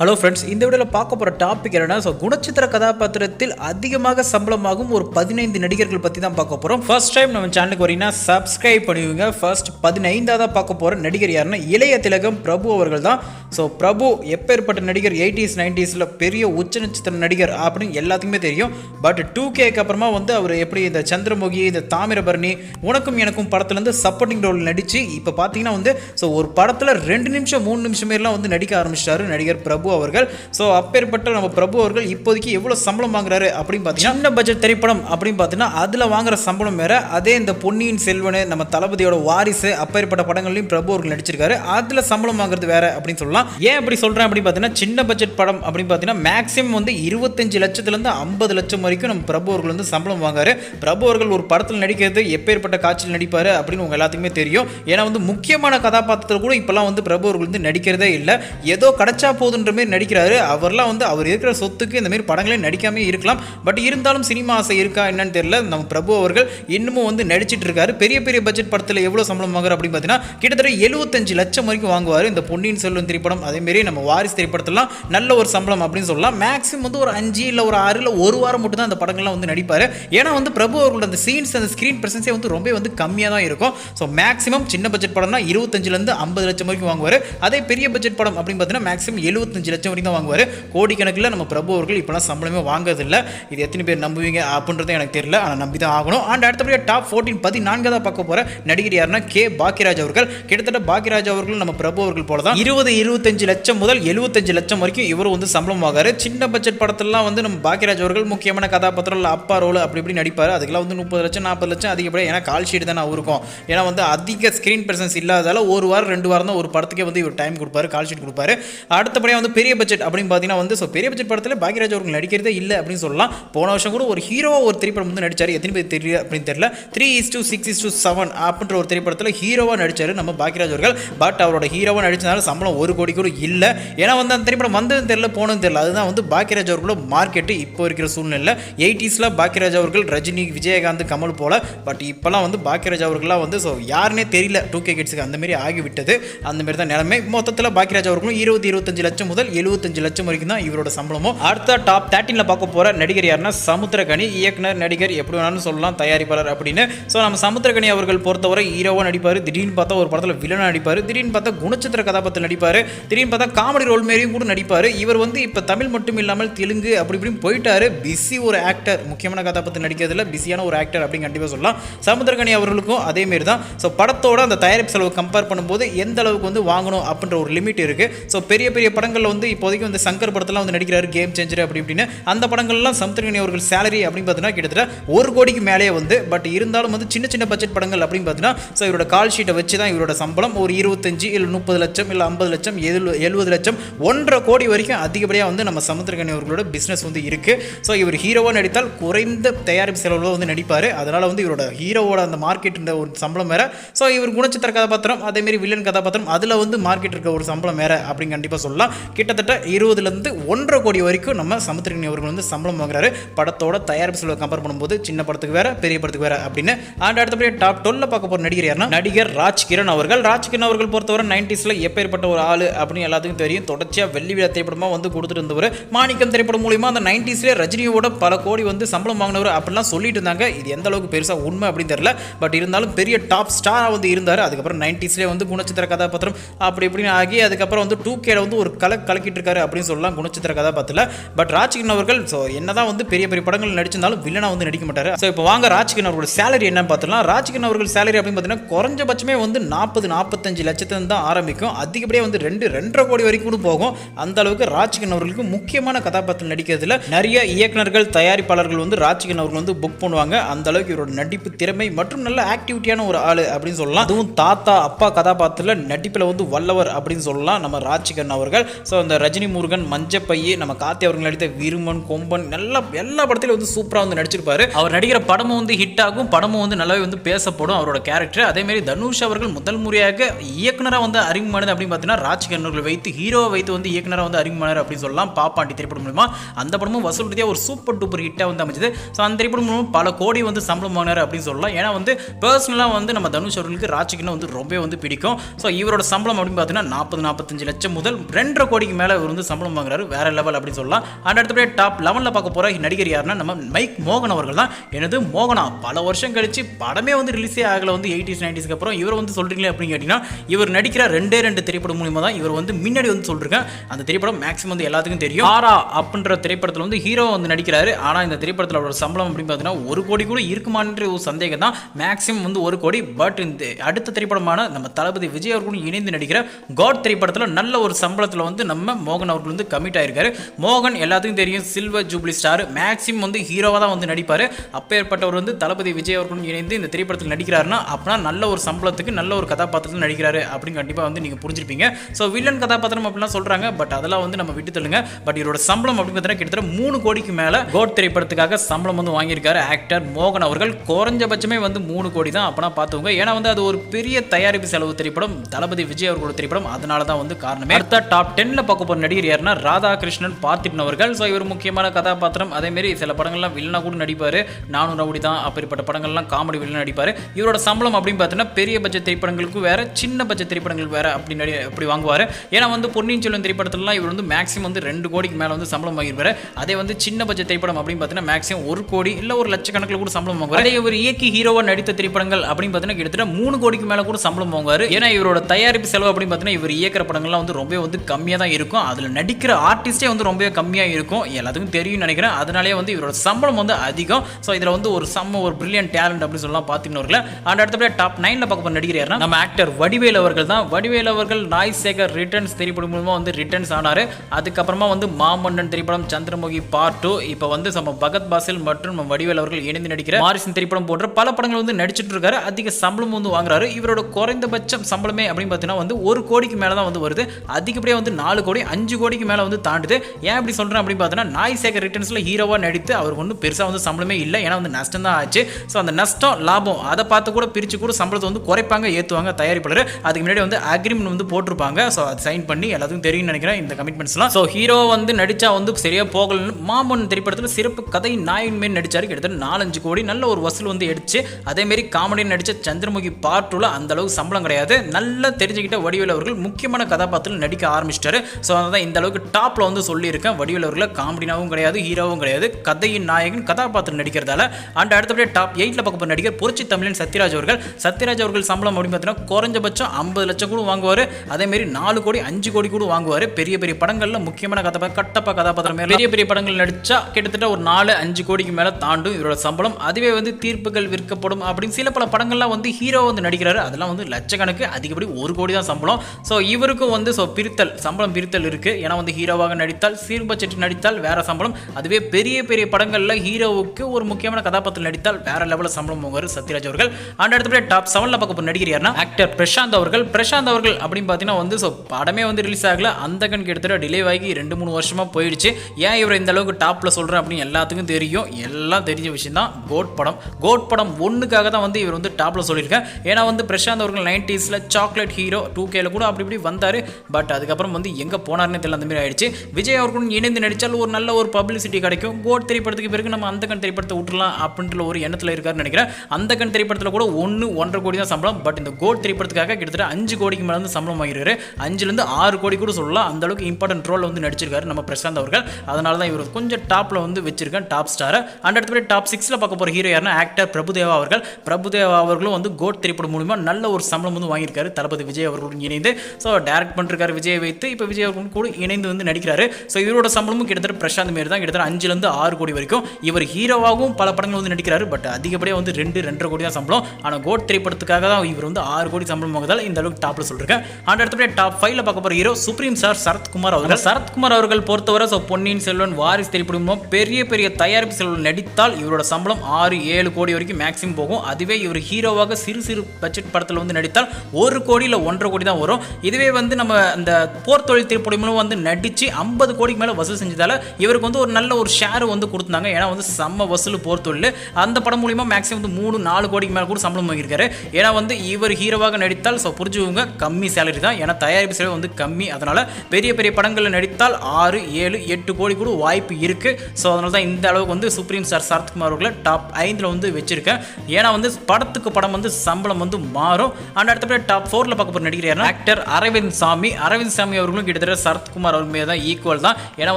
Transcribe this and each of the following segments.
Hello friends இந்த வீடியோவில் பார்க்க போகிற டாபிக் என்னென்னா ஸோ குணச்சித்திர கதாபாத்திரத்தில் அதிகமாக சம்பளமாகும் ஒரு பதினைந்து நடிகர்கள் பற்றி தான் பார்க்க போகிறோம் ஃபர்ஸ்ட் டைம் நம்ம சேனலுக்கு வரீங்கன்னா சப்ஸ்கிரைப் பண்ணுவீங்க ஃபர்ஸ்ட் பதினைந்தாவது பார்க்க போகிற நடிகர் யாருன்னா இளைய திலகம் பிரபு அவர்கள் தான். ஸோ பிரபு எப்பேற்பட்ட நடிகர்? எயிட்டிஸ் நைன்டிஸில் பெரிய உச்ச நட்சத்திர நடிகர் அப்படின்னு எல்லாத்துக்குமே தெரியும். பட் டூ கேக்கு அப்புறமா வந்து அவர் எப்படி இந்த சந்திரமுகி இந்த தாமிரபரணி உனக்கும் எனக்கும் படத்துலேருந்து சப்போர்ட்டிங் ரோல் நடித்து இப்போ பார்த்தீங்கன்னா வந்து ஸோ ஒரு படத்தில் ரெண்டு நிமிஷம் மூணு நிமிஷம் மாரிலாம் வந்து நடிக்க ஆரம்பிச்சிட்டாரு நடிகர் பிரபு அவர்கள். ஸோ அப்பேற்பட்ட நம்ம பிரபு அவர்கள் இப்போதைக்கு எவ்வளோ சம்பளம் வாங்குறாரு அப்படின்னு பார்த்தீங்கன்னா சின்ன பட்ஜெட் திரைப்படம் அப்படின்னு பார்த்தீங்கன்னா அதில் வாங்குற சம்பளம் வேற அதே இந்த பொன்னியின் செல்வனு நம்ம தளபதியோட வாரிசு அப்பேற்பட்ட படங்கள்லையும் பிரபு அவர்கள் நடிச்சிருக்காரு. அதில் சம்பளம் வாங்குறது வேற அப்படின்னு சொல்லலாம். ஏன் அப்படி சொல்கிறேன் அப்படின்னு பார்த்தீங்கன்னா சின்ன பட்ஜெட் படம் அப்படின்னு பார்த்தீங்கன்னா மேக்ஸிமம் வந்து இருபத்தஞ்சு லட்சத்துலேருந்து ஐம்பது லட்சம் வரைக்கும் நம்ம பிரபு அவர்கள் வந்து சம்பளம் வாங்குறாரு. பிரபு அவர்கள் ஒரு படத்தில் நடிக்கிறது எப்பேற்பட்ட காட்சியில் நடிப்பார் அப்படின்னு உங்கள் எல்லாத்துக்குமே தெரியும். ஏன்னா வந்து முக்கியமான கதாபாத்திரத்தில் கூட இப்போல்லாம் வந்து பிரபு அவர்கள் வந்து நடிக்கிறதே இல்லை. ஏதோ கிடச்சா போதுன்ற மாதிரி நடிக்கிறாரு. அவர்லாம் வந்து அவர் இருக்கிற சொத்துக்கு இந்த மாதிரி படங்களே நடிக்காமே இருக்கலாம். பட் இருந்தாலும் சினிமா ஆசை இருக்கா என்னன்னு தெரியல. நம்ம பிரபு அவர்கள் இன்னமும் வந்து நடிச்சிட்டு இருக்காரு. பெரிய பெரிய பட்ஜெட் படத்தில் எவ்வளோ சம்பளம் வாங்குறாரு அப்படின்னு பார்த்தீங்கன்னா கிட்டத்தட்ட எழுபத்தஞ்சு லட்சம் வரைக்கும் வாங்குவார் இந்த பொன்னியின் செல்வன் திரைப்படம். அதேமாரி நம்ம வாரிசு திரைப்படத்திலாம் நல்ல ஒரு சம்பளம் அப்படின்னு சொல்லலாம். மேக்ஸிமம் வந்து ஒரு அஞ்சு இல்லை ஒரு ஆறு இல்லை ஒரு வாரம் மட்டும் தான் அந்த படங்கள்லாம் வந்து நடிப்பார். ஏன்னா வந்து பிரபு அவர்களோட அந்த சீன்ஸ் அந்த ஸ்க்ரீன் பிரசன்ஸே வந்து ரொம்ப வந்து கம்மியாக தான் இருக்கும். ஸோ மேக்ஸிமம் சின்ன பட்ஜெட் படம்னா இருபத்தஞ்சிலேருந்து ஐம்பது லட்சம் வரைக்கும் வாங்குவார். அதே பெரிய பட்ஜெட் படம் அப்படின்னு பார்த்தீங்கன்னா மேக்ஸிமம் எழுபத்தஞ்சு லட்சம் வரைக்கும் தான் வாங்குவார். கோடிக்கணக்கில் நம்ம பிரபு அவர்கள் இப்போலாம் சம்பளமே வாங்குறதில்லை. இது எத்தனை பேர் நம்புவீங்க அப்படின்றதும் எனக்கு தெரியல. ஆனால் நம்பி தான் ஆகணும். அண்ட் அடுத்தபடியாக டாப் ஃபோர்டீன் பதினான்காவது பார்க்க போகிற நடிகர் யாருன்னா கே. பாக்கியராஜ் அவர்கள். கிட்டத்தட்ட பாக்கியராஜ் அவர்கள் நம்ம பிரபு அவர்கள் போல தான் இருபது இருபத்தஞ்சு லட்சம் முதல் எழுபத்தஞ்சு லட்சம் வரைக்கும் இவர் வந்து சம்பளம் வாங்குறாரு சின்ன பட்ஜெட் படத்திலலாம் வந்து நம்ம பாக்கியராஜ் அவர்கள் முக்கியமான கதாபாத்திரம் இல்லை அப்பா ரோல் அப்படி இப்படி நடிப்பார். அதுக்கெல்லாம் வந்து முப்பது லட்சம் நாற்பது லட்சம் அதிகப்படியாக ஏன்னா கால் ஷீட் தானே அவருக்கும். ஏன்னா வந்து அதிக ஸ்க்ரீன் பிரசன்ஸ் இல்லாதால ஒரு வாரம் ரெண்டு வாரம் தான் ஒரு படத்துக்கே வந்து இவர் டைம் கொடுப்பாரு கால் ஷீட் கொடுப்பாரு. அடுத்தபடியாக வந்து பெரிய பட்ஜெட் அப்படின்னு பார்த்தீங்கன்னா வந்து ஸோ பெரிய பட்ஜெட் படத்தில் பாக்யராஜ் அவர்கள் நடிக்கிறதே இல்லை அப்படின்னு சொல்லலாம். போன வருஷம் கூட ஒரு ஹீரோவாக ஒரு திரைப்படம் வந்து நடிச்சார். எத்தனை பேர் தெரியல அப்படின்னு தெரியல. Three is two six is two seven அப்படின்ற ஒரு திரைப்படத்தில் ஹீரோவாக நடிச்சார் நம்ம பாக்யராஜ் அவர்கள். பட் அவரோட ஹீரோவாக நடிச்சதால சம்பளம் ஒரு கோடி கூட இல்லை. ஏன்னா வந்து அந்த திரைப்படம் வந்ததும் தெரியல போனதும் தெரியல. அதுதான் வந்து பாக்யராஜ் அவர்களோட மார்க்கெட்டு இப்போ இருக்கிற சூழ்நிலை எயிட்டிஸில் பாக்யராஜ் அவர்கள் ரஜினி விஜயகாந்த் கமல் போல. பட் இப்போலாம் வந்து பாக்யராஜ் அவர்கள்லாம் வந்து ஸோ யாருன்னே தெரியல. டூ கே கிட்ஸுக்கு அந்தமாரி ஆகிவிட்டது. அந்த மாதிரி தான் நிலைமை. மொத்தத்தில் பாக்யராஜ் அவர்களும் இருபது இருபத்தஞ்சு லட்சம் முதல் முதல் எழுபத்தஞ்சு லட்சம் வரைக்கும் தான் இவரோட சம்பளமும். அடுத்த டாப் தேர்ட்டினில் பார்க்க போகிற நடிகர் யாருன்னா சமுத்திரகனி. இயக்குனர் நடிகர் எப்படி வேணாலும் சொல்லலாம் தயாரிப்பாளர் அப்படின்னு. ஸோ நம்ம சமுத்திரகனி அவர்கள் பொறுத்தவரை ஹீரோவாக நடிப்பார். திடீர்னு பார்த்தா ஒரு படத்தில் வில்லனாக நடிப்பார். திடீர்னு பார்த்தா குணச்சித்திர கதாபாத்திரம் நடிப்பார். திடீர்னு பார்த்தா காமெடி ரோல் மாரியும் கூட நடிப்பார். இவர் வந்து இப்போ தமிழ் மட்டும் இல்லாமல் தெலுங்கு அப்படி இப்படின்னு போயிட்டாரு. பிஸி ஒரு ஆக்டர் முக்கியமான கதாபாத்திரம் நடிக்கிறதுல பிஸியான ஒரு ஆக்டர் அப்படின்னு கண்டிப்பாக சொல்லலாம். சமுத்திரகனி அவர்களுக்கும் அதே மாரி தான் ஸோ படத்தோட அந்த தயாரிப்பு செலவு கம்பேர் பண்ணும்போது எந்த அளவுக்கு வந்து வாங்கணும் அப்படின்ற ஒரு லிமிட் இருக்குது ஸோ பெரிய பெரிய படங்களில் வந்து இப்போதைக்கு வந்து சங்கர் படத்தெல்லாம் வந்து நடிக்கிறாரு கேம் சேஞ்சர் அப்படி இப்படின்னு அந்த படங்கள்லாம் சமுத்திரகனி அவர்கள் சேலரி அப்படின்னு பார்த்தீங்கன்னா கிட்டத்தட்ட ஒரு கோடிக்கு மேலேயே வந்து பட் இருந்தாலும் வந்து சின்ன சின்ன பட்ஜெட் படங்கள் அப்படின்னு பார்த்தீங்கன்னா ஸோ இவரோட கால் ஷீட்டை வச்சு தான் இவரோட சம்பளம் ஒரு இருபத்தஞ்சு இல்லை முப்பது லட்சம் இல்லை ஐம்பது லட்சம் எழு எழுபது லட்சம் ஒன்றரை கோடி வரைக்கும் அதிகப்படியாக வந்து நம்ம சமுத்திரகனி அவர்களோட பிஸ்னஸ் வந்து இருக்குது ஸோ இவர் ஹீரோவாக நடித்தால் குறைந்த தயாரிப்பு செலவில் வந்து நடிப்பார். அதனால் வந்து இவரோட ஹீரோவோட அந்த மார்க்கெட் ஒரு சம்பளம் வேறு. ஸோ இவர் குணச்சித்திர கதாபாத்திரம் அதேமாரி வில்லன் கதாபாத்திரம் அதில் வந்து மார்க்கெட் இருக்க ஒரு சம்பளம் வேறு அப்படின்னு கண்டிப்பாக சொல்லலாம். கிட்டத்தட்ட இருபதுலேருந்து ஒன்றரை கோடி வரைக்கும் நம்ம சமுத்திரகனி அவர்கள் வந்து சம்பளம் வாங்குறாரு. படத்தோட தயாரிப்பு செலவு கம்பேர் பண்ணும்போது சின்ன படத்துக்கு வேற பெரிய படத்துக்கு வேற அப்படின்னு. அண்ட் அடுத்தபடியாக டாப் டுவெல்ல பார்க்க போகிற நடிகர் யாருன்னா நடிகர் ராஜ் கிரண் அவர்கள். ராஜ் கிரண் அவர்கள் பொறுத்தவரை நைன்டிஸில் எப்பேற்பட்ட ஒரு ஆள் அப்படின்னு எல்லாத்துக்கும் தெரியும். தொடர்ச்சியாக வெள்ளி விழா திரைப்படமாக வந்து கொடுத்துட்டு இருந்தவர் மாணிக்கம் திரைப்படம் மூலியமாக அந்த நைன்டிஸ்லேயே ரஜினியோட பல கோடி வந்து சம்பளம் வாங்கினவர் அப்படிலாம் சொல்லிட்டு இருந்தாங்க. இது எந்த அளவுக்கு பெருசாக உண்மை அப்படின்னு தெரியல. பட் இருந்தாலும் பெரிய டாப் ஸ்டாராக வந்து இருந்தார். அதுக்கப்புறம் நைன்டிஸ்லேயே வந்து குணச்சித்திர கதாபாத்திரம் அப்படி இப்படின்னு ஆகி அதுக்கப்புறம் வந்து டூ கேல வந்து ஒரு கலை கலக்கிட்டு இருக்காரு அப்படின்னு சொல்லலாம் குணச்சித்திர கதாபாத்திரத்தில். பட் ராஜ்கிரண் அவர்கள் ஸோ என்னதான் வந்து பெரிய பெரிய படங்கள் நடிச்சிருந்தாலும் வில்லனா வந்து நடிக்க மாட்டார். ஸோ இப்போ வாங்க ராஜ்கிரண் அவர்களோட சேலரி என்னன்னு பார்த்துலாம் ராஜ்கின் அவர்கள் சேலரி அப்படின்னு பார்த்தீங்கன்னா குறைஞ்சபட்சமே வந்து நாற்பது நாற்பத்தஞ்சு லட்சத்துலேருந்து தான் ஆரம்பிக்கும். அதிகப்படியாக வந்து ரெண்டு ரெண்டரை கோடி வரைக்கும் கூட போகும். அந்த அளவுக்கு ராஜ்கிரண் அவர்களுக்கு முக்கியமான கதாபாத்திரம் நடிக்கிறதுல நிறைய இயக்குனர்கள் தயாரிப்பாளர்கள் வந்து ராஜ்கிரண் அவர்கள் வந்து புக் பண்ணுவாங்க. அந்த அளவுக்கு இவரோட நடிப்பு திறமை மற்றும் நல்ல ஆக்டிவிட்டியான ஒரு ஆள் அப்படின்னு சொல்லலாம். அதுவும் தாத்தா அப்பா கதாபாத்திரத்தில் நடிப்பில் வந்து வல்லவர் அப்படின்னு சொல்லலாம் நம்ம ராஜ்கிரண் அவர்கள். ஸோ அந்த ரஜினி முருகன் மஞ்சப்பையே நம்ம காத்தி அவர்கள் நடித்த விருமன் கொம்பன் எல்லா எல்லா படத்திலும் வந்து சூப்பராக வந்து நடிச்சிருப்பாரு. அவர் நடிக்கிற படமும் வந்து ஹிட் ஆகும் படமும் வந்து நல்லாவே வந்து பேசப்படும் அவரோட கேரக்டர் அதேமாரி தனுஷ் அவர்கள் முதல் முறையாக இயக்குனராக வந்து அறிமுகமானது அப்படின்னு பார்த்தீங்கன்னா ராஜ் அவர்கள் வைத்து ஹீரோவை வைத்து வந்து இயக்குனராக வந்து அறிமுகமானார் அப்படின்னு சொல்லலாம். பாப்பாண்டி திரைப்படம் மூலமா அந்த படமும் வசூல் ரீதியாக ஒரு சூப்பர் டூப்பர் ஹிட்டாக வந்து அமைஞ்சது. ஸோ அந்த திரைப்படம் மூலமா பல கோடி வந்து சம்பளம் வாங்கினார் அப்படின்னு சொல்லலாம். ஏன்னா வந்து பர்சனலாக வந்து நம்ம தனுஷ் அவர்களுக்கு ராஜ்கிரண் வந்து ரொம்ப வந்து பிடிக்கும். ஸோ இவரோட சம்பளம் அப்படின்னு பார்த்தீங்கன்னா நாற்பது நாற்பத்தஞ்சு லட்சம் முதல் ரெண்டரை கோடி கோடிக்கு மேலே இவர் வந்து சம்பளம் வாங்குறாரு. வேற லெவல் அப்படின்னு சொல்லலாம். அண்ட் அடுத்தபடியே டாப் லெவலில் பார்க்க போகிற நடிகர் யாருன்னா நம்ம மைக் மோகன் அவர்கள் தான். எனது மோகனா? பல வருஷம் கழிச்சு படமே வந்து ரிலீஸே ஆகல வந்து எயிட்டிஸ் நைன்டிஸ்க்கு அப்புறம். இவர் வந்து சொல்றீங்களே அப்படின்னு கேட்டிங்கன்னா இவர் நடிக்கிற ரெண்டே ரெண்டு திரைப்படம் மூலியமா தான் இவர் வந்து முன்னாடி வந்து சொல்லிருக்கேன் அந்த திரைப்படம் மேக்ஸிமம் வந்து எல்லாத்துக்கும் தெரியும். ஆரா அப்படின்ற திரைப்படத்தில் வந்து ஹீரோ வந்து நடிக்கிறாரு. ஆனால் இந்த திரைப்படத்தில் அவரோட சம்பளம் அப்படின்னு பார்த்தீங்கன்னா ஒரு கோடி கூட இருக்குமான்ற ஒரு சந்தேகம் தான். மேக்ஸிமம் வந்து ஒரு கோடி. பட் இந்த அடுத்த திரைப்படமான நம்ம தளபதி விஜய் அவர்களும் இணைந்து நடிக்கிற காட் திரைப்படத்தில் நல்ல ஒரு சம்பளத்தில் வந்து நம்ம மோகன் அவர்கள் வந்து கமிட் ஆயிருக்காரு. மோகன் எல்லாத்துக்கும் தெரியும் சில்வர் ஜூப்ளி ஸ்டார் மேக்ஸிமம் வந்து ஹீரோவாக தான் வந்து நடிப்பார். அப்பேற்பட்டவர் வந்து தளபதி விஜய் அவர்களும் இணைந்து இந்த திரைப்படத்தில் நடிக்கிறாருன்னா அப்படின்னா நல்ல ஒரு சம்பளத்துக்கு நல்ல ஒரு கதாபாத்திரத்தில் நடிக்கிறாரு அப்படின்னு கண்டிப்பாக வந்து நீங்கள் புரிஞ்சிருப்பீங்க. ஸோ வில்லன் கதாபாத்திரம் அப்படிலாம் சொல்கிறாங்க பட் அதெல்லாம் வந்து நம்ம விட்டு தள்ளுங்க. பட் இவரோட சம்பளம் அப்படின்னு பார்த்தீங்கன்னா கிட்டத்தட்ட மூணு கோடிக்கு மேலே கோட் திரைப்படத்துக்காக சம்பளம் வந்து வாங்கியிருக்காரு ஆக்டர் மோகன் அவர்கள். குறைஞ்சபட்சமே வந்து மூணு கோடி தான் அப்பனா பார்த்துக்கோங்க ஏன்னா வந்து அது ஒரு பெரிய தயாரிப்பு செலவு திரைப்படம் தளபதி விஜய் அவர்களோட திரைப்படம். அதனால தான் வந்து காரணமே. அடுத்த டாப் டென்ல பார்க்க போகிற நடிகர் யாருன்னா ராதாகிருஷ்ணன் பார்த்திபன் அவர்கள். ஸோ இவர் முக்கியமான கதாபாத்திரம். அதேமாரி சில படங்கள்லாம் வில்லனாக கூட நடிப்பார். நானும் ரவுடி தான் அப்படிப்பட்ட படங்கள்லாம் காமெடி வில்லன் நடிப்பார். இவரோட சம்பளம் அப்படின்னு பார்த்தீங்கன்னா பெரிய பட்ஜெட் திரைப்படங்களுக்கு வேறு சின்ன பட்ஜெட் திரைப்படங்களுக்கு வேறு அப்படி நடி அப்படி வாங்குவார். ஏன்னா வந்து பொன்னியின் செல்வன் திரைப்படத்துலலாம் இவர் வந்து மேக்ஸிமம் வந்து ரெண்டு கோடிக்கு மேலே வந்து சம்பளம் வாங்கிருப்பார் அதே வந்து சின்ன பட்ஜெட் திரைப்படம் அப்படின்னு பார்த்தீங்கன்னா மேக்ஸிமம் ஒரு கோடி இல்லை ஒரு லட்சக்கணக்கில் கூட சம்பளம் வாங்குவார். அதே இவர் இயக்கி ஹீரோவாக நடித்த திரைப்படங்கள் அப்படின்னு பார்த்தீங்கன்னா கிட்டத்தட்ட மூணு கோடிக்கு மேலே கூட சம்பளம் வாங்குவார். ஏன்னா இவரோட தயாரிப்பு செலவு அப்படின்னு பார்த்தீங்கன்னா இவர் இயக்கிற படங்கள்லாம் வந்து ரொம்ப வந்து கம்மியாக தான் இருக்கும். அதில் நடிக்கிற ஆர்டிஸ்டே வந்து ரொம்பவே கம்மியாக இருக்கும். எல்லாத்துக்கும் தெரியும் நினைக்கிறேன். அதனாலே வந்து இவரோட சம்பளம் வந்து அதிகம். ஸோ இதில் வந்து ஒரு செம்ம ஒரு பிரில்லியன் டேலண்ட் அப்படின்னு சொல்லலாம் பார்த்தீங்கன்னா அண்ட் அடுத்தபடியாக டாப் நைனில் பார்க்க போகிற நடிகர் யாருன்னா நம்ம ஆக்டர் வடிவேல் அவர்கள் தான். வடிவேல் அவர்கள் நாய் சேகர் ரிட்டர்ன்ஸ் திரைப்படம் மூலமாக வந்து ரிட்டர்ன்ஸ் ஆனார். அதுக்கப்புறமா வந்து மாமன்னன் திரைப்படம் சந்திரமுகி பார்ட் டூ இப்போ வந்து நம்ம பகத் பாசில் மற்றும் நம்ம வடிவேல் அவர்கள் இணைந்து நடிக்கிற மாரிசன் திரைப்படம் போன்ற பல படங்கள் வந்து நடிச்சிட்டு இருக்காரு. அதிக சம்பளம் வந்து வாங்குறாரு. இவரோட குறைந்தபட்சம் சம்பளமே அப்படின்னு பார்த்தீங்கன்னா வந்து ஒரு கோடிக்கு மேலே தான் வந்து வருது. அதிகப்படியாக வந்து நாலு கோடி அஞ்சு கோடிக்கு மேலே வந்து தாண்டுது. ஏன் இப்படி சொல்கிறேன் அப்படின்னு பார்த்தோன்னா நாய் சேகர் ரிட்டர்ன்ஸில் ஹீரோவாக நடித்து அவருக்கு ஒன்றும் பெருசாக வந்து சம்பளமே இல்லை. ஏன்னா வந்து நஷ்டம் தான் ஆச்சு. ஸோ அந்த நஷ்டம் லாபம் அதை பார்த்து கூட பிரித்து கூட சம்பளத்தை வந்து குறைப்பாங்க ஏற்றுவாங்க தயாரிப்பாளர். அதுக்கு முன்னாடி வந்து அக்ரிமெண்ட் வந்து போட்டிருப்பாங்க. ஸோ அது சைன் பண்ணி எல்லாத்துக்கும் தெரியும்னு நினைக்கிறேன் இந்த கமிட்மெண்ட்ஸ்லாம் ஸோ ஹீரோ வந்து நடித்தா வந்து சரியாக போகலன்னு மாமன் திரைப்படத்தில் சிறப்பு கதை நாயின் மேல் நடித்தார் கிட்டத்தட்ட நாலஞ்சு கோடி நல்ல ஒரு வசூல் வந்து எடுத்து அதேமாரி காமெடி நடித்த சந்திரமுகி பார்ட் டூவில் அந்த அளவுக்கு சம்பளம் கிடையாது. நல்லா தெரிஞ்சுக்கிட்ட வடிவேல் அவர்கள் முக்கியமான கதாபாத்திரத்தில் நடிக்க ஆரம்பிச்சிட்டாரு. ஸோ அதான் இந்த அளவுக்கு டாப்பில் வந்து சொல்லியிருக்கேன். வடிவேல் காமெடினாவும் கிடையாது ஹீரோவும் கிடையாது. கதையின் நாயகன் கதாபாத்திரம் நடிக்கிறதால. அண்ட் அடுத்தபடியே டாப் எயிட்டில் பக்கம் நடிகர் புரட்சி தமிழன் சத்யராஜ் அவர்கள். சத்யராஜ் அவர்கள் சம்பளம் அப்படின்னு பார்த்தீங்கன்னா குறைஞ்சபட்சம் ஐம்பது லட்சம் கூட வாங்குவார். அதேமாரி நாலு கோடி அஞ்சு கோடி கூட வாங்குவார். பெரிய பெரிய படங்களில் முக்கியமான கதை கட்டப்பா கதாபாத்திரம் பெரிய பெரிய படங்கள் நடித்தா கிட்டத்தட்ட ஒரு நாலு அஞ்சு கோடிக்கு மேலே தாண்டும் இவரோட சம்பளம். அதுவே வந்து தீர்ப்புகள் விற்கப்படும் அப்படின்னு சில பல படங்கள்லாம் வந்து ஹீரோ வந்து நடிக்கிறாரு. அதெல்லாம் வந்து லட்சக்கணக்கு அதிகப்படி ஒரு கோடி தான் சம்பளம். ஸோ இவருக்கும் வந்து ஸோ பிரித்தல் சம்பளம் பிரித்தல் இருக்குது ஏன்னா வந்து ஹீரோவாக நடித்தால் சீர்பட்ஜெட் நடித்தால் வேற சம்பளம். அதுவே பெரிய பெரிய படங்களில் ஹீரோவுக்கு ஒரு முக்கியமான கதாபாத்திரம் நடித்தால் வேற லெவலில் சம்பளம் வாங்குவார் சத்யராஜ் அவர்கள். அண்ட் அடுத்தபடி டாப் செவனில் பார்க்க போகிற நடிகர் ஆக்டர் பிரசாந்த் அவர்கள். பிரசாந்த் அவர்கள் அப்படின்னு பார்த்தீங்கன்னா வந்து ஸோ படமே வந்து ரிலீஸ் ஆகல. அந்த கண் கிட்டத்தட்ட டிலே ஆகி ரெண்டு மூணு வருஷமா போயிடுச்சு. ஏன் இவர் இந்த அளவுக்கு டாப்பில் சொல்கிறேன் அப்படின்னு எல்லாத்துக்கும் தெரியும். எல்லாம் தெரிஞ்ச விஷயம் தான் கோட் படம். கோட் படம் ஒன்றுக்காக தான் வந்து இவர் வந்து டாப்பில் சொல்லியிருக்கேன் ஏன்னா வந்து பிரசாந்த் அவர்கள் நைன்டிஸில் சாக்லேட் ஹீரோ டூ கேல கூட அப்படி இப்படி வந்தார். பட் அதுக்கப்புறம் வந்து எங்க போனார்னே தெரியல அந்த மாதிரி ஆயிடுச்சு. விஜய் அவர்களுடன் இணைந்து நடித்தால் ஒரு நல்ல ஒரு பப்ளிசிட்டி கிடைக்கும். கோட் திரைப்படத்துக்கு பிறகு நம்ம அந்த கண் திரைப்படத்தை விட்டுலாம் அப்படின்ற ஒரு எண்ணத்தில் இருக்காருன்னு நினைக்கிறேன். அந்த கண் திரைப்படத்தில் கூட ஒன்று ஒன்றரை கோடி தான் சம்பளம். பட் இந்த கோட் திரைப்படத்துக்காக கிட்டத்தட்ட அஞ்சு கோடிக்கு மேலே வந்து சம்பளம் வாங்கிருக்காரு அஞ்சுலேருந்து ஆறு கோடி கூட சொல்லலாம். அந்த அளவுக்கு இம்பார்ட்டன்ட் ரோல் வந்து நடிச்சிருக்காரு நம்ம பிரசாந்த் அவர்கள். அதனால தான் இவர் கொஞ்சம் டாப்பில் வந்து வச்சிருக்கேன் டாப் ஸ்டார் அண்ட் அடுத்தபடி டாப் சிக்ஸில் பார்க்க போகிற ஹீரோ யாருன்னா ஆக்டர் பிரபுதேவா அவர்கள். பிரபுதேவா அவர்களும் வந்து கோட் திரைப்படம் மூலிமா நல்ல ஒரு சம்பளம் வந்து வாங்கியிருக்காரு தளபதி விஜய் அவர்களுடன் இணைந்து. ஸோ டேரக்ட் பண்ணிருக்காரு விஜய் வைத்து. இப்போ விஜய் அவர்களும் கூட இணைந்து வந்து நடிக்கிறாரு. ஸோ இவரோட சம்பளமும் கிட்டத்தட்ட பிரசாந்த் மாரி தான். கிட்டத்தட்ட அஞ்சுலேருந்து ஆறு கோடி வரைக்கும் இவர் ஹீரோவாகவும் பல படங்கள் வந்து நடிக்கிறாரு. பட் அதிகப்படியாக வந்து ரெண்டு ரெண்டரை கோடி தான் சம்பளம். ஆனால் கோட் திரைப்படத்துக்காக தான் இவர் வந்து ஆறு கோடி சம்பளம் வாங்குதால் இந்த அளவுக்கு டாப்பில் சொல்லிருக்கேன் அண்ட் அடுத்தபடியே டாப் ஃபைவ்ல பார்க்க போகிற ஹீரோ சுப்ரீம் சார் சரத்குமார் அவர்கள். சரத்குமார் அவர்கள் பொறுத்தவரை ஸோ பொன்னியின் செல்வன் வாரிஸ் திரைப்படமும் பெரிய பெரிய தயாரிப்பு செல்வன் நடித்தால் இவரோட சம்பளம் ஆறு ஏழு கோடி வரைக்கும் மேக்ஸிமம் போகும். அதுவே இவர் ஹீரோவாக சிறு சிறு பட்ஜெட் படத்தில் வந்து நடித்தால் ஒரு கோடி இல்லை ஒன்றரை கோடி தான் வரும். இதுவே வந்து நம்ம அந்த போர் பாகுபலி திரைப்படமும் வந்து நடித்து ஐம்பது கோடிக்கு மேலே வசூல் செஞ்சதால் இவருக்கு வந்து ஒரு நல்ல ஒரு ஷேர் வந்து கொடுத்தாங்க ஏன்னா வந்து செம்ம வசூல் போர்த்தொழில் அந்த படம் மூலிமா மேக்ஸிமம் வந்து மூணு நாலு கோடிக்கு மேலே கூட சம்பளம் வாங்கியிருக்காரு. ஏன்னா வந்து இவர் ஹீரோவாக நடித்தால் ஸோ புரிஞ்சுவங்க கம்மி சேலரி தான். ஏன்னா தயாரிப்பு செலவு வந்து கம்மி. அதனால் பெரிய பெரிய படங்களில் நடித்தால் ஆறு ஏழு எட்டு கோடி கூட வாய்ப்பு இருக்குது ஸோ அதனால தான் இந்த அளவுக்கு வந்து சுப்ரீம் சார் சரத்குமார் அவர்களை டாப் ஐந்தில் வந்து வச்சிருக்கேன். ஏன்னா வந்து படத்துக்கு படம் வந்து சம்பளம் வந்து மாறும். அண்ட் அடுத்தபடி டாப் ஃபோரில் பார்க்க போகிற நடிகர் ஆக்டர் அரவிந்த் சாமி. அரவிந்த் சாமி அவர்களும் கிட்டத்தட்ட சரத்குமார் அவருமே தான் ஈக்குவல் தான். ஏன்னா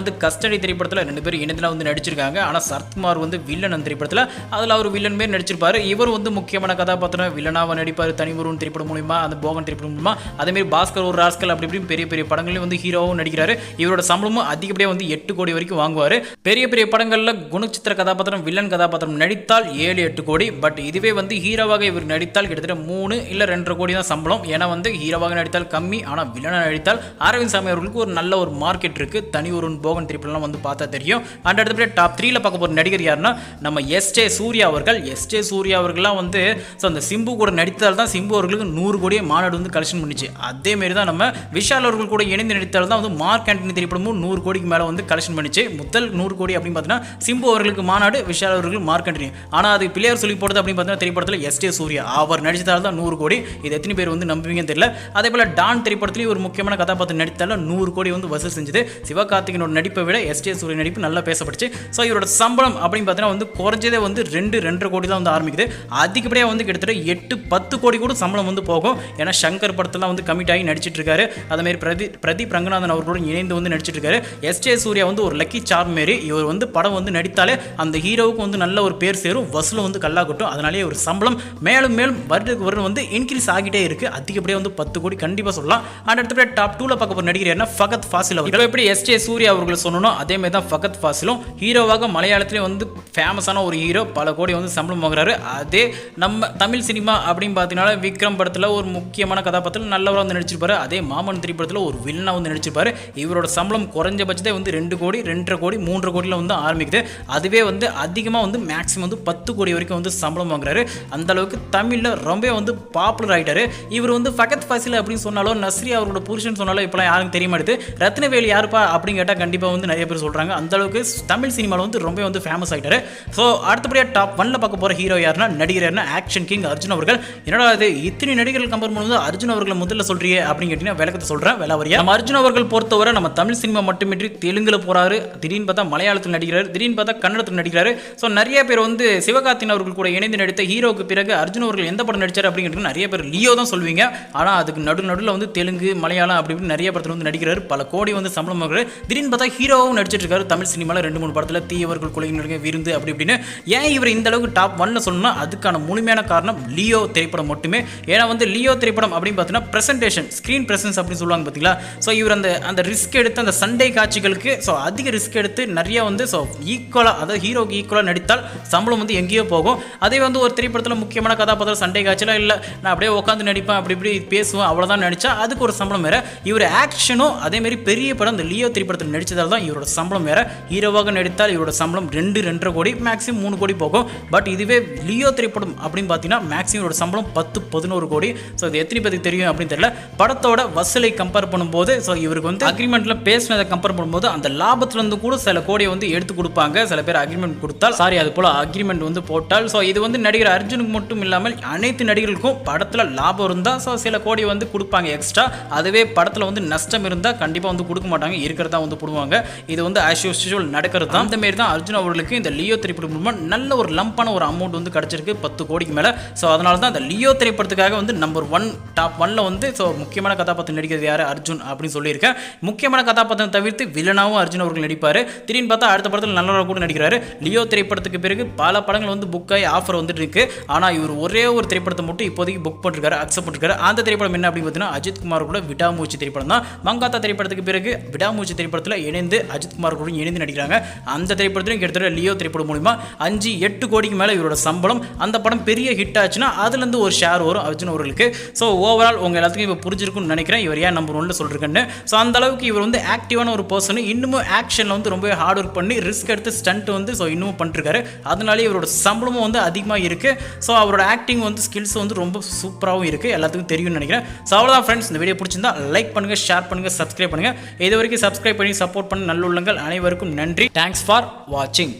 வந்து கஸ்டடி திரைப்படத்தில் ரெண்டு பேரும் இணைந்தில் வந்து நடிச்சிருக்காங்க. ஆனால் சரத்குமார் வந்து வில்லன் அந்த திரைப்படத்தில். அதில் அவர் வில்லன் மாரி நடிச்சிருப்பார். இவர் வந்து முக்கியமான கதாபாத்திரம். வில்லனாக நடிப்பார். தனி ஒருவன் திரைப்படம் மூலிமா அந்த போகன் திரைப்படம் மூலியமா. அதேமாரி பாஸ்கர் ஒரு ராஸ்கல் அப்படி இப்படி பெரிய பெரிய படங்களையும் வந்து ஹீரோவும் நடிக்கிறாரு. இவரோட சம்பளமும் அதிகப்படியாக வந்து எட்டு கோடி வரைக்கும் வாங்குவார். பெரிய பெரிய படங்களில் குணச்சித்திர கதாபாத்திரம் வில்லன் கதாபாத்திரம் நடித்தால் ஏழு எட்டு கோடி. பட் இதுவே வந்து ஹீரோவாக இவர் நடித்தால் கிட்டத்தட்ட மூணு இல்லை ரெண்டரை கோடி தான் சம்பளம். ஏன்னா வந்து ஹீரோவாக நடித்தால் கம்மி ஆனால் வில்லனாக நடித்தால் அரவிந்த் சாமி அவர்களுக்கு ஒரு நல்ல ஒரு மார்க்கெட் இருக்கு. தனி ஒரு போகன் திரைப்படம்லாம் வந்து பார்த்தா தெரியும். அண்ட் அடுத்தபடி டாப் த்ரீல பார்க்க போகிற நடிகர் யாருன்னா நம்ம எஸ்ஜே சூர்யா அவர்கள். எஸ்ஜே சூர்யா அவர்கள்லாம் வந்து ஸோ அந்த சிம்பு கூட நடித்தால் தான் சிம்பு அவர்களுக்கு நூறு கோடியே மாநாடு வந்து கலெக்ஷன் பண்ணிச்சு. அதே மாரி தான் நம்ம விஷால் அவர்கள் கூட இணைந்து நடித்தால் தான் வந்து மார்க் ஆண்டனி திரைப்படமும் நூறு கோடிக்கு மேலே வந்து கலெக்ஷன் பண்ணிச்சு. முதல் நூறு கோடி அப்படின்னு பார்த்தீங்கன்னா சிம்பு அவர்களுக்கு மாநாடு விஷால் அவர்கள் மார்க் ஆண்டனி. ஆனால் அது பிள்ளையார் சொல்லி போடுறது அப்படின்னு பார்த்தீங்கன்னா திரைப்படத்தில் எஸ்டே சூர்யா. அவர் நடித்ததால் தான் நூறு கோடி. இது எத்தனை பேர் வந்து நம்புவீங்கன்னு தெரியல. அதே போல் டான் திரைப்படத்துலேயும் ஒரு முக்கியமான கதாபாத்திரம் நடித்தால நூறு கோடி வந்து வசூல் செஞ்சது. சிவகார்த்திகனோட நடிப்பை விட எஸ்டே சூரிய நடிப்பு நல்லா பேசப்பட்டுச்சு. ஸோ இவரோட சம்பளம் அப்படின்னு பார்த்தீங்கன்னா வந்து குறைஞ்சதே வந்து ரெண்டு ரெண்டரை கோடி தான் வந்து ஆரம்பிக்குது. அதிகப்படியாக வந்து கிட்டத்தட்ட எட்டு பத்து கோடி கூட சம்பளம் வந்து போகும். ஏன்னா சங்கர் படத்தெல்லாம் வந்து கமிட் ஆகி நடிச்சிட்டு இருக்காரு. அதேமாரி பிரதி பிரதீப் ரங்கநாதன் அவர்களோட இணைந்து வந்து நடிச்சிட்டு இருக்காரு. எஸ்ஜே சூர்யா வந்து ஒரு லக்கி சார் மாரி இவர் வந்து படம் வந்து நடித்தாலே அந்த ஹீரோவுக்கு வந்து நல்ல ஒரு பேர் சேரும். வசூலும் வந்து கல்லாகட்டும் அதனாலேயே ஒரு சம்பளம் மேலும் மேலும் வருடத்துக்கு வருடம் வந்து இன்க்ரீஸ் ஆகிட்டே இருக்கு. அதிகப்படியாக வந்து பத்து கோடி கண்டிப்பாக சொல்லலாம். அண்ட் அடுத்தபடியாக டாப் டூவில் பார்க்க போகிற நடிகர் ஃபகத் ஃபாசில் அவர்கள்? எப்படி எஸ்ஜே சூர்யா அவர்கள் சொன்னோம் அதே மாதிரி தான் ஃபகத் ஃபாசிலும். ஹீரோவாக மலையாளத்திலே வந்து ஃபேமஸான ஒரு ஹீரோ பல கோடி வந்து சம்பளம் வாங்குறாரு. அதே நம்ம தமிழ் சினிமா அப்படின்னு பார்த்தீங்கன்னா விக்ரம் படத்தில் ஒரு முக்கியமான கதாபாத்திரம் நல்லவராக வந்து நடிச்சிருப்பாரு. அதே மாமன் திரைப்படத்தில் ஒரு வில்லனாக வந்து நடிச்சிருப்பாரு. இவரோட சம்பளம் குறைஞ்சபட்சத்தை வந்து ரெண்டு கோடி ரெண்டரை கோடி மூன்றரை கோடியில் வந்து ஆரம்பிக்குது. அதுவே வந்து அதிகமாக வந்து மேக்ஸிமம் வந்து பத்து கோடி வரைக்கும் வந்து சம்பளம் வாங்குறாரு. அந்த அளவுக்கு தமிழில் ரொம்ப வந்து பாப்புலர் ஆகிட்டாரு இவர் வந்து ஃபகத் ஃபாசில் அப்படின்னு சொன்னாலும் நஸ்ரி அவரோட புருஷன் சொன்னாலும் இப்போலாம் யாரும் யாருக்கும் தெரிய மாட்டுது ரத்னவேலி யாருப்பா அப்படின்னு கேட்டால் கண்டிப்பாக வந்து நிறைய பேர் சொல்கிறாங்க அந்த அளவுக்கு தமிழ் சினிமாவில் வந்து ரொம்ப வந்து ஃபேமஸ் ஆகிட்டாரு ஸோ அடுத்தபடியாக டாப் ஒன்ல பார்க்க போகிற ஹீரோ யாருன்னா நடிகர் யாருன்னா ஆக்ஷன் கிங் அர்ஜுன் அவர்கள். என்னடா அது இத்தனை நடிகர்கள் கம்பேர் பண்ணும்போது அர்ஜுன் அவர்களை முதல்ல சொல்றியே அப்படின்னு கேட்டீங்கன்னா விளக்கத்தை சொல்கிறேன் வேலாவரியா நம்ம அர்ஜுன் அவர்கள் பொறுத்தவரை நம்ம தமிழ் சினிமா மட்டுமின்றி தெலுங்கில் போகிறாரு திடீர்னு பார்த்தா மலையாளத்தில் நடிக்கிறார் திடீர்னு பார்த்தா கன்னடத்தில் நடிக்கிறார். ஸோ நிறைய பேர் வந்து சிவகார்த்தின் அவர்கள் கூட இணைந்து நடித்த ஹீரோக்கு பிறகு அர்ஜுன் அவர்கள் எந்த படம் நடிச்சார் அப்படிங்கிறது நிறைய பேர் லியோ தான் சொல்வீங்க ஆனால் அதுக்கு நடு நடுவில் வந்து தெலுங்கு மலையாளம் அப்படி இப்படி நிறைய படத்தில் வந்து நடிக்கிறார். பல கோடி வந்து சம்பளம் வாங்குறாரு. திடீர்னு பார்த்தா ஹீரோவும் நடிச்சிட்டு இருக்காரு. தமிழ் சினிமாவில் ரெண்டு மூணு படத்தில் தீயவர்கள் கொலை விருந்து அப்படி இப்படின்னு. ஏன் இவர் இந்த அளவுக்கு டாப் ஒன்ல சொல்லணும்னா அதுக்கான முழுமையான காரணம் லியோ திரைப்படம் மட்டுமே. ஏன்னா வந்து லியோ திரைப்படம் அப்படின்னு பார்த்தீங்கன்னா பிரசன்டேஷன் ஸ்க்ரீன் பிரசன்ஸ் அப்படின்னு சொல்லுவாங்க பார்த்தீங்களா? ஸோ இவர் அந்த அந்த ரிஸ்க் எடுத்து அந்த சண்டே காட்சிகளுக்கு ஸோ அதிக ரிஸ்க் எடுத்து நிறைய வந்து ஸோ ஈக்குவலாக அதாவது ஹீரோக்கு ஈக்குவலாக நடித்தால் சம்பளம் வந்து எங்கேயோ போகும். அதே வந்து ஒரு திரைப்படத்தில் முக்கியமான கதாபாத்திரம் சண்டை காட்சியெல்லாம் இல்லை. நான் அப்படியே உட்காந்து நடிப்பேன் அப்படி இப்படி பேசுவேன் அவ்வளோதான் நடித்தா அதுக்கு ஒரு சம்பளம் வேறு. இவர் ஆக்ஷனும் அதேமாரி பெரிய படம் இந்த லியோ திரைப்படத்தில் நடித்ததால் தான் இவரோட சம்பளம் வேறு. ஹீரோவாக நடித்தால் இவரோட சம்பளம் ரெண்டு ரெண்டரை கோடி மேக்ஸிமம் மூணு கோடி போகும். பட் இதுவே லியோ திரைப்படம் அப்படின்னு பார்த்தீங்கன்னா மேக்ஸிமம் இவரோட சம்பளம் பத்து பதினோரு கோடி. ஸோ இது எத்தனை பேருக்கு தெரியும் அப்படின்னு தெரியல. படத்தோட வசூலை கம்பேர் பண்ணும்போது ஸோ இவருக்கு வந்து அக்ரிமெண்ட்டில் பேசினதை கம்பேர் பண்ணும்போது அந்த லாபத்துலேருந்து கூட சில கோடியை வந்து எடுத்து கொடுப்பாங்க. சில பேர் அக்ரிமெண்ட் கொடுத்தால் சாரி அது போல் அக்ரிமெண்ட் வந்து போட்டால். ஸோ இது வந்து நடிகர் அர்ஜுனுக்கு மட்டும் இல்லாமல் அனைத்து நடிகர்களுக்கும் படத்தில் லாபம் இருந்தால் ஸோ சில கோடி வந்து கொடுப்பாங்க எக்ஸ்ட்ரா அதுவே படத்தில் வந்து நஷ்டம் இருந்தால் கண்டிப்பாக வந்து கொடுக்க மாட்டாங்க. இருக்கிறதா வந்து போடுவாங்க. இது வந்து ஆஸ் யூஸ்வல் நடக்கிறது தான் அந்த மாரி தான் அர்ஜுன் அவர்களுக்கு இந்த லியோ திரைப்படம் மூலமாக நல்ல ஒரு லம்பான ஒரு அமௌண்ட் வந்து கிடச்சிருக்கு. பத்து கோடிக்கு மேலே. ஸோ அதனால தான் அந்த லியோ திரைப்படத்துக்காக வந்து நம்பர் ஒன் டாப் ஒன்ல வந்து ஸோ முக்கியமான கதாபாத்திரம் நடிக்கிறது யார்? அர்ஜுன் அப்படின்னு சொல்லியிருக்கேன். முக்கியமான கதாபாத்திரம் தவிர்த்து வில்லனாகவும் அர்ஜுன் அவர்கள் நடிப்பார். திடீர்னு பார்த்தா அடுத்த படத்தில் நல்லவராக கூட நடிக்கிறாரு. லியோ திரைப்படத்துக்கு பிறகு பல படங்கள் வந்து புக் ஆகி ஆஃபர் வந்துட்டு இருக்கு. ஆனால் இவர் ஒரே ஒரு திரைப்படத்தை மட்டும் இப்போதைக்கு புக் பண்ணிருக்காரு அக்செப்ட் பண்ணிருக்காரு. அந்த திரைப்படம் என்ன அப்படின்னு பார்த்தீங்கன்னா அஜித் குமார் கூட விடாமூச்சி திரைப்படம் தான் மங்காத்தா திரைப்படத்துக்கு பிறகு விடாமூச்சி திரைப்படத்தில் இணைந்து அஜித் குமார் கூட இணைந்து நடிக்கிறாங்க. அந்த திரைப்படத்திலும் கிட்டத்தட்ட லியோ திரைப்படம் மூலிமா அஞ்சு எட்டு கோடிக்கு மேலே இவரோட சம்பளம். அந்த படம் பெரிய ஹிட் ஆச்சுன்னா அதுலேருந்து ஒரு ஷேர் வரும் அர்ஜுன் அவர்களுக்கு. ஸோ ஓவரால் உங்கள் எல்லாத்துக்கும் இப்போ புரிஞ்சிருக்கும்னு நினைக்கிறேன். இவர் ஏன் நம்பர் ஒன்று சொல்லிருக்கேன்னு. ஸோ அந்த அளவுக்கு இவர் வந்து ஆக்டிவான ஒரு பர்சன் இன்னமும் ஆக்ஷனில் வந்து ரொம்ப ஹார்ட் ஒர்க் பண்ணி ரிஸ்க் எடுத்து ஸ்டண்ட் வந்து ஸோ இன்னமும் பண்ணிருக்காரு. அதனாலே இவரோட சம்பளமும் வந்து அதிகமாக இருக்குது ஸோ அவரோட ஆக்டிங் வந்து ஸ்கில்ஸ் வந்து ரொம்ப சூப்பராகவும் இருக்குது எல்லாத்துக்கும் தெரியும்னு நினைக்கிறேன். ஸோ அவ்வளோதான் ஃப்ரெண்ட்ஸ் இந்த வீடியோ பிடிச்சிருந்தா லைக் பண்ணுங்கள் ஷேர் பண்ணுங்கள் சப்ஸ்கிரைப் பண்ணுங்கள் இது வரைக்கும் சப்ஸ்கிரைப் பண்ணி சப்போர்ட் பண்ண நல்லுள்ளங்கள் அனைவருக்கும் நன்றி. தேங்க்ஸ் ஃபார் வாட்சிங்